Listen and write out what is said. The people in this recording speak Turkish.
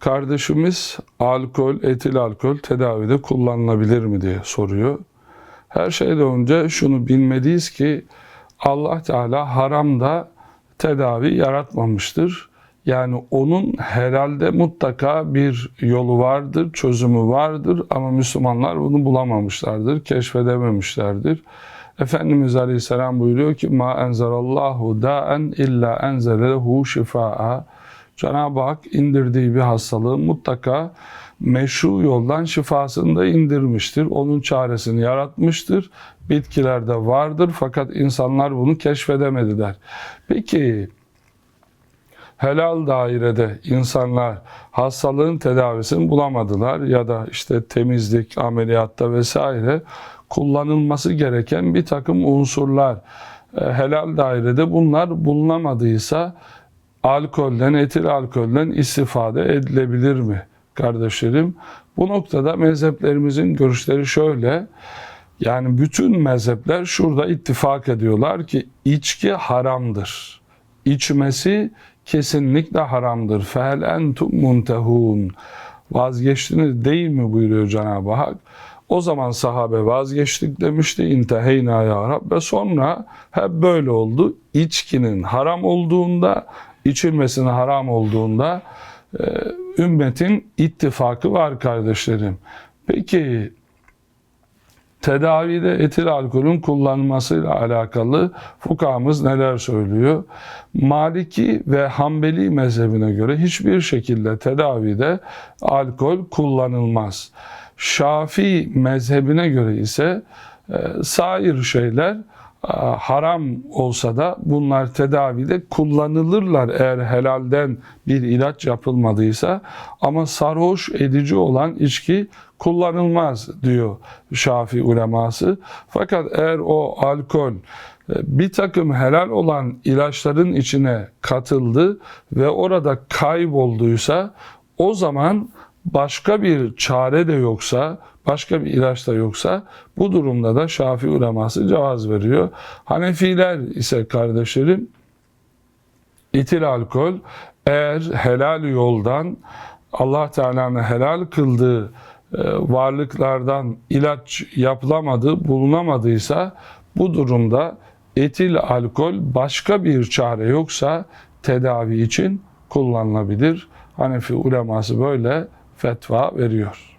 Kardeşimiz alkol, etil alkol tedavide kullanılabilir mi diye soruyor. Her şeyden önce şunu bilmeliyiz ki Allah Teala haramda tedavi yaratmamıştır. Yani onun herhalde mutlaka bir yolu vardır, çözümü vardır ama Müslümanlar bunu bulamamışlardır, keşfedememişlerdir. Efendimiz Aleyhisselam buyuruyor ki ma enzelallahu da'en illa enzelehu şifaa. Cenab-ı Hak indirdiği bir hastalığı mutlaka meşru yoldan şifasını da indirmiştir. Onun çaresini yaratmıştır. Bitkilerde vardır fakat insanlar bunu keşfedemediler. Peki helal dairede insanlar hastalığın tedavisini bulamadılar ya da işte temizlik, ameliyatta vesaire kullanılması gereken bir takım unsurlar e, helal dairede bunlar bulunamadıysa alkolden, etil alkolden istifade edilebilir mi kardeşlerim? Bu noktada mezheplerimizin görüşleri şöyle. Yani bütün mezhepler şurada ittifak ediyorlar ki içki haramdır. İçmesi kesinlikle haramdır. Fel entum muntehun. Vazgeçtiniz değil mi buyuruyor Cenab-ı Hak. O zaman sahabe vazgeçtik demişti. İnteheyna ya Rab. Ve sonra hep böyle oldu. İçkinin haram olduğunda, içilmesinin haram olduğunda e, ümmetin ittifakı var kardeşlerim. Peki tedavide etil alkolün kullanılmasıyla alakalı fukahamız neler söylüyor? Maliki ve Hanbeli mezhebine göre hiçbir şekilde tedavide alkol kullanılmaz. Şafii mezhebine göre ise e, sair şeyler haram olsa da bunlar tedavide kullanılırlar eğer helalden bir ilaç yapılmadıysa ama sarhoş edici olan içki kullanılmaz diyor Şafii uleması. Fakat eğer o alkol e, bir takım helal olan ilaçların içine katıldı ve orada kaybolduysa o zaman başka bir çare de yoksa, başka bir ilaç da yoksa bu durumda da Şafii uleması cevaz veriyor. Hanefiler ise kardeşlerim itil alkol eğer helal yoldan Allah Teala'nın helal kıldığı e, varlıklardan ilaç yapılamadı, bulunamadıysa bu durumda etil alkol başka bir çare yoksa tedavi için kullanılabilir. Hanefi uleması böyle fetva veriyor.